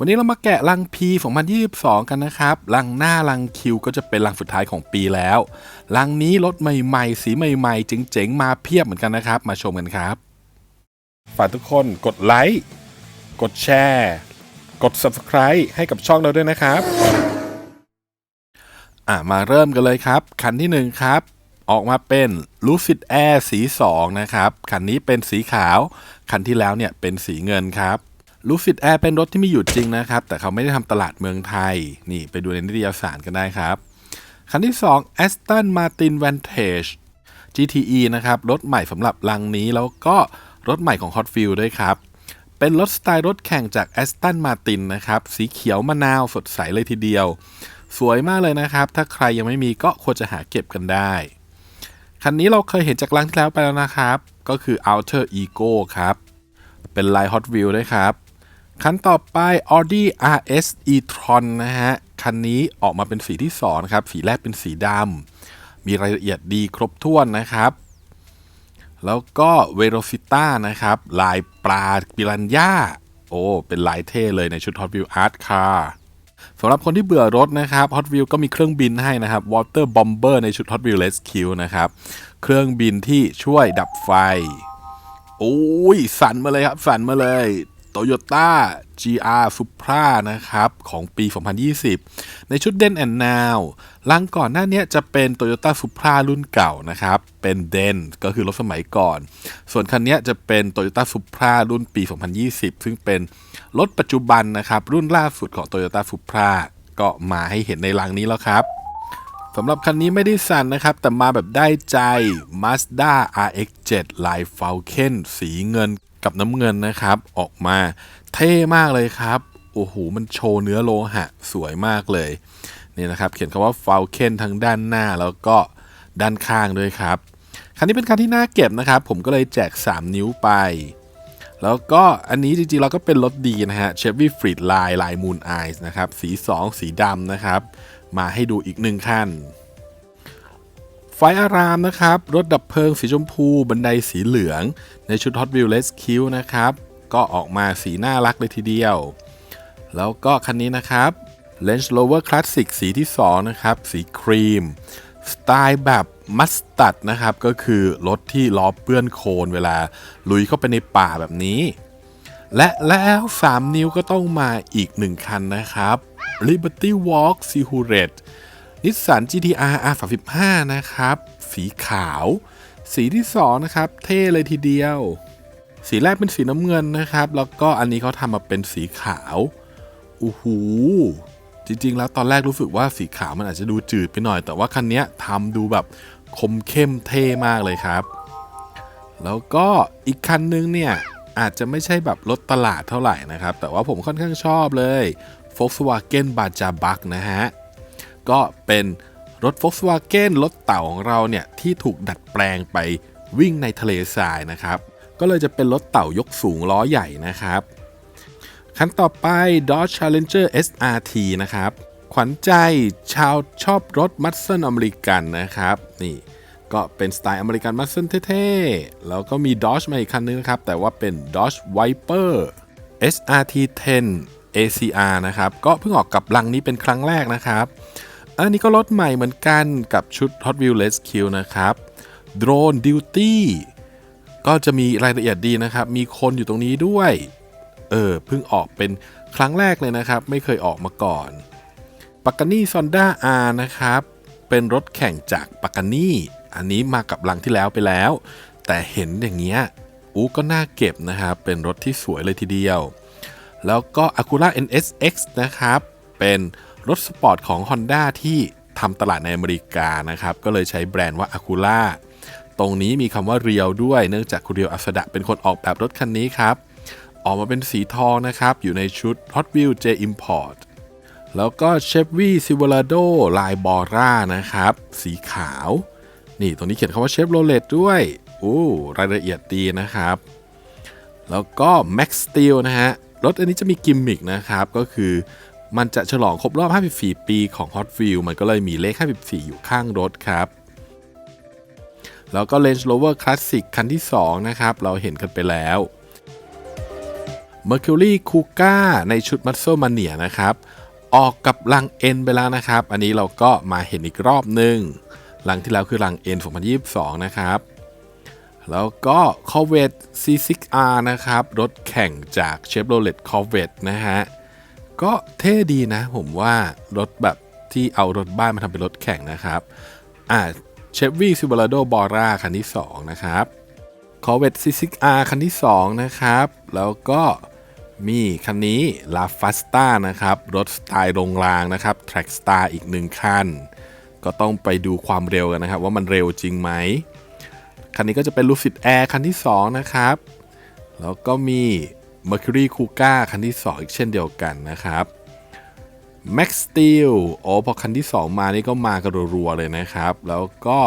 วันนี้เรามาแกะลัง P 2022 กันนะครับ ลังหน้าลัง Q ก็จะเป็นลังสุดท้ายของปีแล้ว ลังนี้รถใหม่ๆ สีใหม่ๆ เจ๋งๆ มาเพียบเหมือนกันนะครับ มาชมกันครับ ฝากทุกคนกดไลค์ กดแชร์ กด Subscribe ให้กับช่องเราด้วยนะครับอะมาเริ่มกันเลยครับ คันที่ 1 ครับออกมาเป็น Lucid Air สี 2 นะครับ คันนี้เป็นสีขาว คันที่แล้วเนี่ยเป็นสีเงินครับ Lucid Air เป็นรถที่มีอยู่จริงนะครับ แต่เขาไม่ได้ทำตลาดเมืองไทย นี่ไปดูในนิตยสารกันได้ครับ คันที่2 Aston Martin Vantage GTE นะครับ รถใหม่สำหรับลังนี้แล้วก็รถใหม่ของ Hot Wheels ด้วยครับ เป็นรถสไตล์รถแข่งจาก Aston Martin นะครับ สีเขียวมะนาวสดใสเลยทีเดียว สวยมากเลยนะครับ ถ้าใครยังไม่มีก็ควรจะหาเก็บกันได้ คันนี้เราเคยเห็นจากลังที่แล้วไปแล้วนะครับ ก็คือ Outer Ego ครับ เป็นลาย Hot Wheels ด้วยครับ คันต่อไป Audi RS e-tron นะฮะ คันนี้ออกมาเป็นสีที่2นะครับ สีแรกเป็นสีดำ มีรายละเอียดดีครบถ้วนนะครับ แล้วก็ Velocita นะครับ ลายปลาปิรันย่า โอ้ เป็นลายเท่เลยในชุด Hot Wheels Art Car สำหรับคนที่เบื่อรถนะครับ Hot Wheels ก็มีเครื่องบินให้นะครับ Water Bomber ในชุด Hot Wheels Rescue นะครับ เครื่องบินที่ช่วยดับไฟ โอ้ย สั่นมาเลยครับ สั่นมาเลย Toyota GR Supra นะครับ ของปี 2020 ในชุด Den and Now ลังก่อนหน้านี้จะเป็น Toyota Supra รุ่นเก่านะครับ เป็น Den ก็คือรถสมัยก่อน ส่วนคันนี้จะเป็น Toyota Supra รุ่นปี 2020 ซึ่งเป็นรถปัจจุบันนะครับ รุ่นล่าสุดของ Toyota Supra ก็มาให้เห็นในลังนี้แล้วครับสำหรับคันนี้ไม่ได้สั่นนะครับ แต่มาแบบได้ใจ Mazda RX-7 ลาย Falcon สีเงิน กับน้ำเงินนะครับ ออกมาเท่มากเลยครับ โอ้โห มันโชว์เนื้อโลหะสวยมากเลย นี่นะครับ เขียนคำว่า Falcon ทั้งด้านหน้าแล้วก็ด้านข้างด้วยครับ คันนี้เป็นคันที่น่าเก็บนะครับ ผมก็เลยแจก 3 นิ้วไป แล้วก็อันนี้จริงๆ เราก็เป็นรถดีนะฮะ Chevy Freed Line ลาย Moon Eyes นะครับ สี 2 สีดำนะครับ มาให้ดูอีกหนึ่งคัน ไฟอารามนะครับ รถดับเพลิงสีชมพู บันไดสีเหลือง ในชุด Hot Wheels Rescue นะครับ ก็ออกมาสีน่ารักเลยทีเดียว แล้วก็คันนี้นะครับ Range Rover Classic สีที่ 2 นะครับ สีครีม สไตล์แบบมัสตัดนะครับ ก็คือรถที่ล้อเปื้อนโคลนเวลาลุยเข้าไปในป่าแบบนี้ และแล้ว 3 นิ้วก็ต้องมาอีก 1 คันนะครับ Liberty Walk s i h u r e t นิสสัน GTR R35 นะครับ สีขาว สีที่ 2 นะครับ เท่เลยทีเดียว สีแรกเป็นสีน้ำเงินนะครับ แล้วก็อันนี้เขาทำมาเป็นสีขาวอู้หูจริง ๆ แล้วตอนแรกรู้สึกว่าสีขาวมันอาจจะดูจืดไปหน่อย แต่ว่าคันนี้ทำดูแบบคมเข้มเท่มากเลยครับ แล้วก็อีกคันนึงเนี่ยอาจจะไม่ใช่แบบรถตลาดเท่าไหร่นะครับ แต่ว่าผมค่อนข้างชอบเลย Volkswagen b a j a b a k นะฮะ ก็เป็นรถ Volkswagen รถเต่าของเราเนี่ย ที่ถูกดัดแปลงไปวิ่งในทะเลทรายนะครับ ก็เลยจะเป็นรถเต่ายกสูงล้อใหญ่นะครับคันต่อไป Dodge Challenger SRT นะครับ ขวัญใจชาวชอบรถมัตสันอเมริกันนะครับ นี่ก็เป็นสไตล์อเมริกันมัตสันเท่ๆ แล้วก็มี Dodge มาอีกคันนึงนะครับ แต่ว่าเป็น Dodge Viper SRT 10 ACR นะครับ ก็เพิ่งออกกับลังนี้เป็นครั้งแรกนะครับ อันนี้ก็รถใหม่เหมือนกันกับชุด Hot Wheels Rescue นะครับ Drone Duty ก็จะมีรายละเอียดดีนะครับ มีคนอยู่ตรงนี้ด้วย เออ เพิ่งออกเป็นครั้งแรกเลยนะครับ ไม่เคยออกมาก่อนปากานี่ซอนด้า R นะครับ เป็นรถแข่งจากปากานี่ อันนี้มากับลังที่แล้วไปแล้ว แต่เห็นอย่างเงี้ยอู้ก็น่าเก็บนะครับ เป็นรถที่สวยเลยทีเดียว แล้วก็ Acura NSX นะครับ เป็น รถสปอร์ตของ Honda ที่ทำตลาดในอเมริกานะครับ ก็เลยใช้แบรนด์ว่า Acura ตรงนี้มีคำว่าเรียวด้วยเนื่องจากคุณเรียวอัสดะเป็นคนออกแบบรถคันนี้ครับ ออกมาเป็นสีทองนะครับ อยู่ในชุด Hot Wheels J Import แล้วก็ Chevy Silverado ลายบอร่านะครับ สีขาว นี่ตรงนี้เขียนคำว่า Chevrolet ด้วยโอ้รายละเอียดดีนะครับ แล้วก็ Max Steel นะฮะ รถอันนี้จะมีกิมมิกนะครับ ก็คือ มันจะฉลองครบรอบ 54 ปีของ Hot Wheels มันก็เลยมีเลข 54 อยู่ข้างรถครับ แล้วก็ Range Rover Classic คันที่ 2 นะครับ เราเห็นกันไปแล้ว Mercury Kuga ในชุด Muscle Mania นะครับ ออกกับลัง N ไปแล้วนะครับ อันนี้เราก็มาเห็นอีกรอบหนึ่งลังที่แล้วคือลัง N 2022 นะครับ แล้วก็ Corvette C6R นะครับ รถแข่งจาก Chevrolet Corvette นะฮะ ก็เท่ดีนะ ผมว่ารถแบบที่เอารถบ้านมาทำเป็นรถแข่งนะครับอ่า Chevy Silverado Bora คันที่ 2 นะครับ Corvette C6R คันที่ 2 นะครับ แล้วก็มีคันนี้ La Fasta นะครับ รถสไตล์โรงรางนะครับ Track Star อีกหนึ่งคัน ก็ต้องไปดูความเร็วกันนะครับ ว่ามันเร็วจริงไหม คันนี้ก็จะเป็น Lucid Air คันที่ 2 นะครับ แล้วก็มี Mercury Kuga คันที่ 2 อีกเช่นเดียวกันนะครับ Max Steel โอ้พอคันที่ 2 มานี่ก็มากันรัวๆเลยนะครับ แล้วก็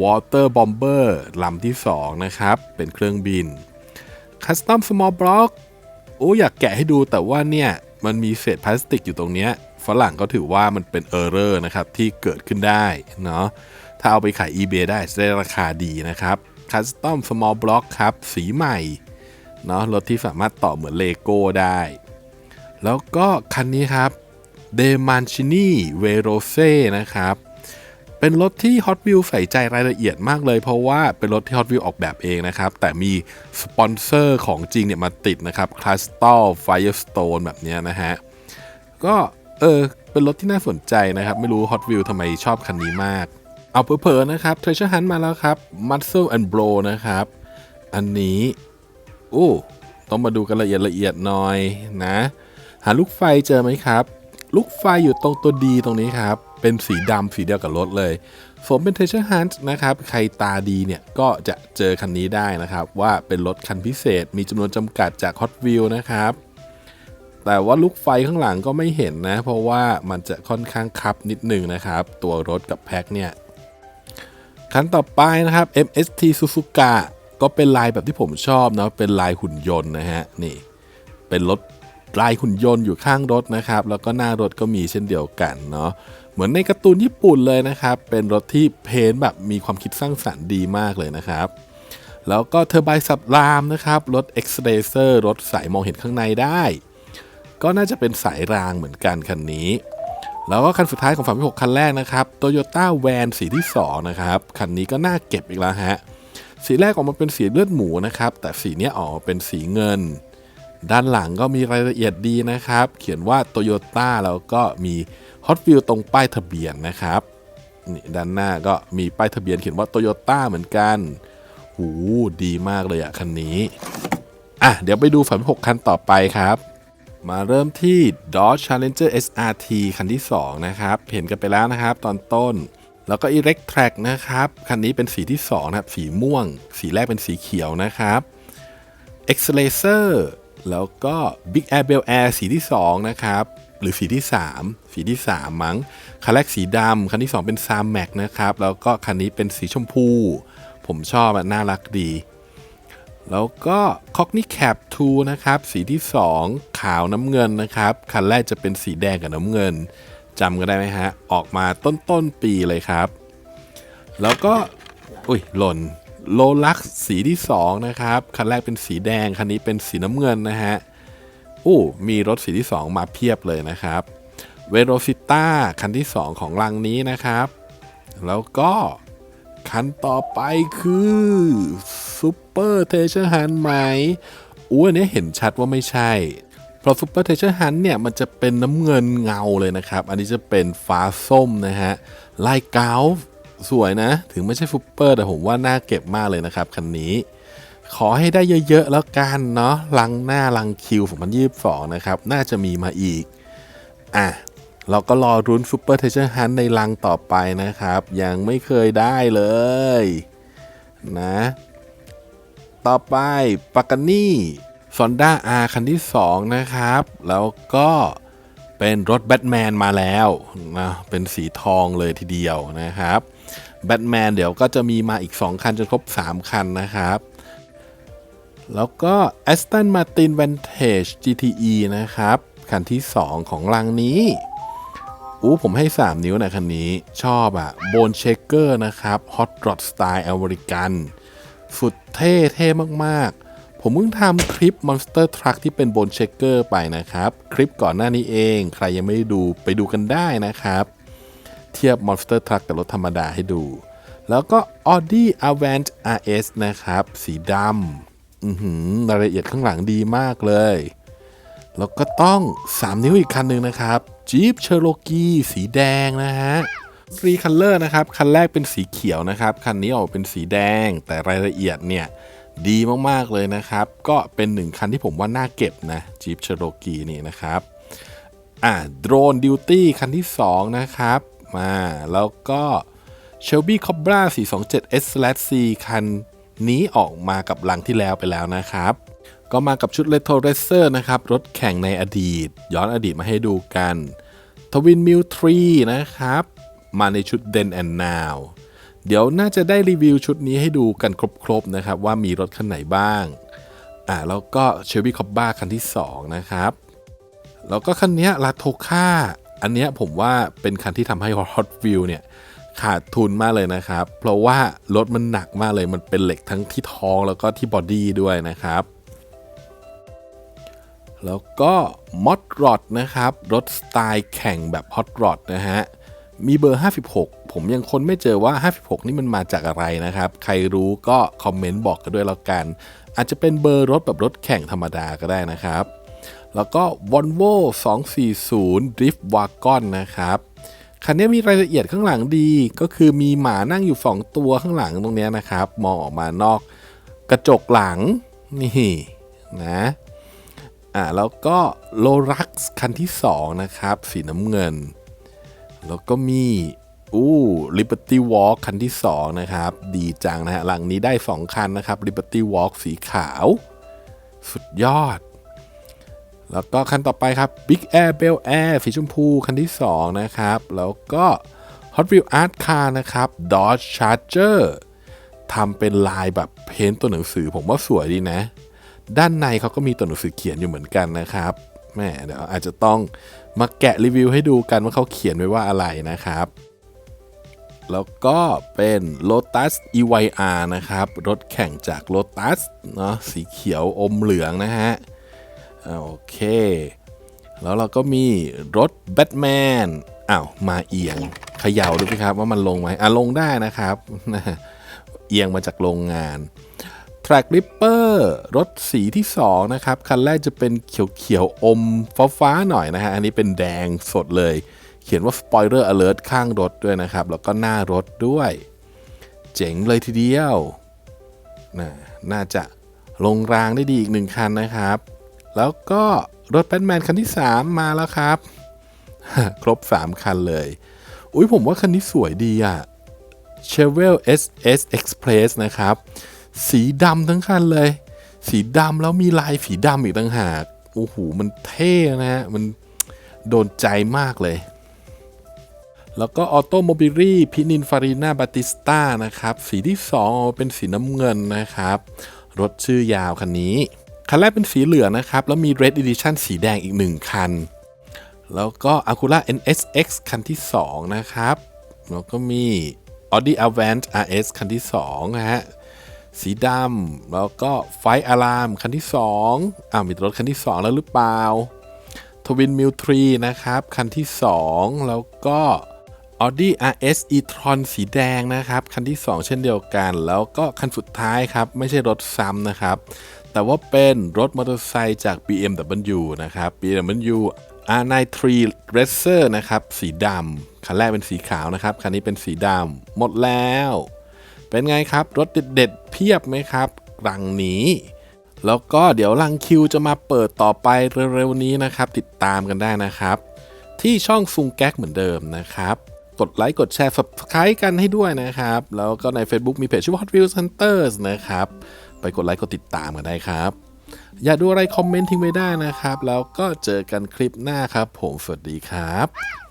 Water Bomber ลำที่ 2 นะครับ เป็นเครื่องบิน Custom Small Block โอ้อยากแกะให้ดูแต่ว่าเนี่ยมันมีเศษพลาสติกอยู่ตรงเนี้ยฝรั่งก็ถือว่ามันเป็นเออร์เรอร์นะครับ ที่เกิดขึ้นได้เนาะถ้าเอาไปขาย eBay ได้จะได้ราคาดีนะครับ Custom Small Block ครับ สีใหม่ เนาะรถที่สามารถต่อเหมือนเลโก้ได้ แล้วก็คันนี้ครับเดม a นชินีเวโรเซ่นะครับ เป็นรถที่ Hot Wheels ใส่ใจรายละเอียดมากเลย เพราะว่าเป็นรถที่ Hot Wheels ออกแบบเองนะครับ แต่มีสปอนเซอร์ของจริงเนี่ยมาติดนะครับ Crystal Firestone แบบนี้นะฮะ ก็เออเป็นรถที่น่าสนใจนะครับ ไม่รู้ Hot Wheels ทำไมชอบคันนี้มาก เอาเพอๆนะครับ Treasure Hunt มาแล้วครับ Muscle and Blow นะครับ อันนี้ โอ้ต้องมาดูกันละเอียดละเอียดหน่อยนะ หาลูกไฟเจอไหมครับ ลูกไฟอยู่ตรงตัวดีตรงนี้ครับ เป็นสีดำสีเดียวกับรถเลยสมเป็น Treasure Hunt นะครับ ใครตาดีเนี่ย ก็จะเจอคันนี้ได้นะครับ ว่าเป็นรถคันพิเศษมีจำนวนจำกัดจาก Hot Wheel นะครับ แต่ว่าลูกไฟข้างหลังก็ไม่เห็นนะ เพราะว่ามันจะค่อนข้างคับนิดหนึ่งนะครับ ตัวรถกับแพ็คเนี่ย คันต่อไปนะครับ MST Suzuka ก็เป็นลายแบบที่ผมชอบนะเป็นลายหุ่นยนต์นะฮะนี่เป็นรถลายหุ่นยนต์อยู่ข้างรถนะครับ แล้วก็หน้ารถก็มีเช่นเดียวกันเนาะเหมือนในการ์ตูนญี่ปุ่นเลยนะครับ เป็นรถที่เพ้นแบบมีความคิดสร้างสรรค์ดีมากเลยนะครับ แล้วก็เทอร์ไบสับรามนะครับรถ X Racer รถสายมองเห็นข้างในได้ ก็น่าจะเป็นสายรางเหมือนกันคันนี้ แล้วก็คันสุดท้ายของฝั่งที่6คันแรกนะครับ Toyota Van สีที่2นะครับคันนี้ก็น่าเก็บอีกแล้วฮะ สีแรกออกมาเป็นสีเลือดหมูนะครับ แต่สีนี้ออกมาเป็นสีเงิน ด้านหลังก็มีรายละเอียดดีนะครับ เขียนว่า Toyota แล้วก็มี Hot Wheels ตรงป้ายทะเบียนนะครับนี่ด้านหน้าก็มีป้ายทะเบียนเขียนว่า Toyota เหมือนกัน หูดีมากเลยอะคันนี้ อะ เดี๋ยวไปดูฝันหกคันต่อไปครับ มาเริ่มที่ Dodge Challenger SRT คันที่ 2 นะครับ เห็นกันไปแล้วนะครับ ตอนต้น แล้วก็ Erect Track นะครับ คันนี้เป็นสีที่2นะครับ สีม่วง สีแรกเป็นสีเขียวนะครับ X Laser แล้วก็ Big Air Bel Air สีที่ 2 นะครับ หรือสีที่ 3 สีที่ 3 มั้ง คันแรกสีดำ คันที่ 2 เป็น Sam Max นะครับ แล้วก็คันนี้เป็นสีชมพู ผมชอบน่ารักดี แล้วก็ Cockney Cap 2 นะครับ สีที่ 2 ขาวน้ำเงินนะครับ คันแรกจะเป็นสีแดงกับน้ำเงิน จำกันได้ไหมฮะ ออกมาต้นต้นๆปีเลยครับ แล้วก็ อุ้ยหล่นโลลักสีที่ 2 นะครับ คันแรกเป็นสีแดง คันนี้เป็นสีน้ำเงินนะฮะอู้มีรถสีที่ 2 มาเพียบเลยนะครับเวโรซิต้าคันที่ 2 ของลังนี้นะครับ แล้วก็คันต่อไปคือซูเปอร์เทเชอร์ฮันไหมอู้อันนี้เห็นชัดว่าไม่ใช่ เพราะซูเปอร์เทเชอร์ฮันเนี่ยมันจะเป็นน้ำเงินเงาเลยนะครับ อันนี้จะเป็นฟ้าส้มนะฮะลายกาวสวยนะ ถึงไม่ใช่ซูเปอร์แต่ผมว่าน่าเก็บมากเลยนะครับคันนี้ ขอให้ได้เยอะๆแล้วกันเนาะลังหน้าลังคิวของมันยีบสองนะครับ น่าจะมีมาอีก อะ เราก็รอรุ้นซูเปอร์เทเชอร์ฮันในลังต่อไปนะครับ ยังไม่เคยได้เลย นะ ต่อไปปากานี่ ซอนด้าอาคันที่ 2 นะครับ แล้วก็เป็นรถแบทแมนมาแล้วนะเป็นสีทองเลยทีเดียวนะครับแบทแมนเดี๋ยวก็จะมีมาอีก 2 คันจนครบ 3 คันนะครับ แล้วก็ Aston Martin Vantage GTE นะครับ คันที่ 2 ของลังนี้อู้ผมให้ 3 นิ้วนะคันนี้ชอบอะโบนเชคเกอร์นะครับฮอตรอดสไตล์อเมริกัน สุดเท่เท่มากๆ ผมเพิ่งทำคลิป Monster Truck ที่เป็นบนเชคเกอร์ไปนะครับ คลิปก่อนหน้านี้เอง ใครยังไม่ได้ดูไปดูกันได้นะครับ เทียบ Monster Truck กับรถธรรมดาให้ดู แล้วก็ Audi Avant RS นะครับ สีดำอือหือรายละเอียดข้างหลังดีมากเลย แล้วก็ต้อง 3 นิ้วอีกคันหนึ่งนะครับ Jeep Cherokee สีแดงนะฮะฟรีคัลเลอร์นะครับ คันแรกเป็นสีเขียวนะครับ คันนี้ออกเป็นสีแดงแต่รายละเอียดเนี่ย ดีมากๆเลยนะครับ ก็เป็นหนึ่งคันที่ผมว่าน่าเก็บนะ Jeep Cherokee นี่นะครับอ่า Drone Duty คันที่ 2 นะครับมาแล้วก็ Shelby Cobra 427 S/C คันนี้ออกมากับลังที่แล้วไปแล้วนะครับ ก็มากับชุด Retro Racer นะครับ รถแข่งในอดีต ย้อนอดีตมาให้ดูกัน Twin Mill 3นะครับ มาในชุด Then and Now เดี๋ยวน่าจะได้รีวิวชุดนี้ให้ดูกันครบๆนะครับ ว่ามีรถคันไหนบ้าง อ่าแล้วก็ Chevy Cobra คันที่ 2 นะครับ แล้วก็คันนี้ลาโทค่าอันเนี้ยผมว่าเป็นคันที่ทำให้ Hot Wheel เนี่ยขาดทุนมากเลยนะครับ เพราะว่ารถมันหนักมากเลย มันเป็นเหล็กทั้งที่ท้องแล้วก็ที่บอดี้ด้วยนะครับ แล้วก็มอดรอดนะครับ รถสไตล์แข่งแบบฮอตรอดนะฮะ มีเบอร์ 56 ผมยังค้นไม่เจอว่า 56 นี่มันมาจากอะไรนะครับ ใครรู้ก็คอมเมนต์บอกกันด้วยแล้วกัน อาจจะเป็นเบอร์รถแบบรถแข่งธรรมดาก็ได้นะครับ แล้วก็ Volvo 240 Drift Wagon นะครับคันนี้มีรายละเอียดข้างหลังดีก็คือมีหมานั่งอยู่ 2 ตัวข้างหลังตรงนี้นะครับ มองออกมานอกกระจกหลังนี่นะอ่าแล้วก็โลรักคันที่ 2 นะครับ สีน้ำเงิน แล้วก็มีอู้ Liberty Walk คันที่ 2 นะครับ ดีจังนะฮะหลังนี้ได้ 2 คันนะครับ Liberty Walk สีขาว สุดยอด แล้วก็คันต่อไปครับ Big Air Bel Air สีชมพูคันที่ 2 นะครับ แล้วก็ Hot Wheel Art Car นะครับ Dodge Charger ทำเป็นลายแบบเพ้นท์ตัวหนังสือผมว่าสวยดีนะ ด้านในเขาก็มีตัวหนังสือเขียนอยู่เหมือนกันนะครับแม่เดี๋ยวอาจจะต้อง มาแกะรีวิวให้ดูกันว่าเขาเขียนไว้ว่าอะไรนะครับ แล้วก็เป็น Lotus EYR นะครับ รถแข่งจาก Lotus เนาะสีเขียวอมเหลืองนะฮะโอเค แล้วเราก็มีรถแบทแมนอ้าวมาเอียงเขย่าดูสิครับว่ามันลงไหมอะลงได้นะครับ เอียงมาจากโรงงาน Track Ripper รถสีที่ 2 นะครับ คันแรกจะเป็นเขียวๆ อมฟ้าๆหน่อยนะฮะ อันนี้เป็นแดงสดเลย เขียนว่า Spoiler Alert ข้างรถด้วยนะครับ แล้วก็หน้ารถด้วย เจ๋งเลยทีเดียวน่าน่าจะลงรางได้ดีอีกหนึ่งคันนะครับ แล้วก็รถแบทแมนคันที่ 3 มาแล้วครับ ครบ 3 คันเลย อุ้ยผมว่าคันนี้สวยดีอะ Chevelle SS Express นะครับ สีดำทั้งคันเลย สีดำแล้วมีลายสีดำอีกต่างหากโอ้โหมันเท่นะฮะ มันโดนใจมากเลย แล้วก็ออโตโมบิลี่พินินฟารีนาบาติสตานะครับ สีที่2ออกมาเป็นสีน้ำเงินนะครับ รถชื่อยาวคันนี้ คันแรกเป็นสีเหลืองนะครับ แล้วมี Red Edition สีแดงอีก 1 คัน แล้วก็ Acura NSX คันที่ 2 นะครับ แล้วก็มี Audi Avant RS คันที่2นะฮะ สีดำแล้วก็ไฟอะลามคันที่ 2อ้าวมีรถคันที่ 2 แล้วหรือเปล่าทวินมิลทรีนะครับ คันที่ 2 แล้วก็ Audi RS e-tron สีแดงนะครับ คันที่ 2 เช่นเดียวกัน แล้วก็คันสุดท้ายครับ ไม่ใช่รถซ้ำนะครับ แต่ว่าเป็นรถมอเตอร์ไซค์จาก BMW นะครับ BMW R93 Racer นะครับ สีดำคันแรกเป็นสีขาวนะครับ คันนี้เป็นสีดำหมดแล้ว เป็นไงครับ รถเด็ด พียบไหมครับรังนี้ แล้วก็เดี๋ยวรังคิวจะมาเปิดต่อไปเร็วๆนี้นะครับ ติดตามกันได้นะครับ ที่ช่องซุงแก๊กเหมือนเดิมนะครับ กดไลค์กดแชร์ subscribe กันให้ด้วยนะครับ แล้วก็ใน Facebook มีเพจชื่อว่า Hot Wheels Hunters นะครับ ไปกดไลค์กดติดตามกันได้ครับ อย่าดูอะไรคอมเมนต์ทิ้งไว้ได้นะครับ แล้วก็เจอกันคลิปหน้าครับ ผมสวัสดีครับ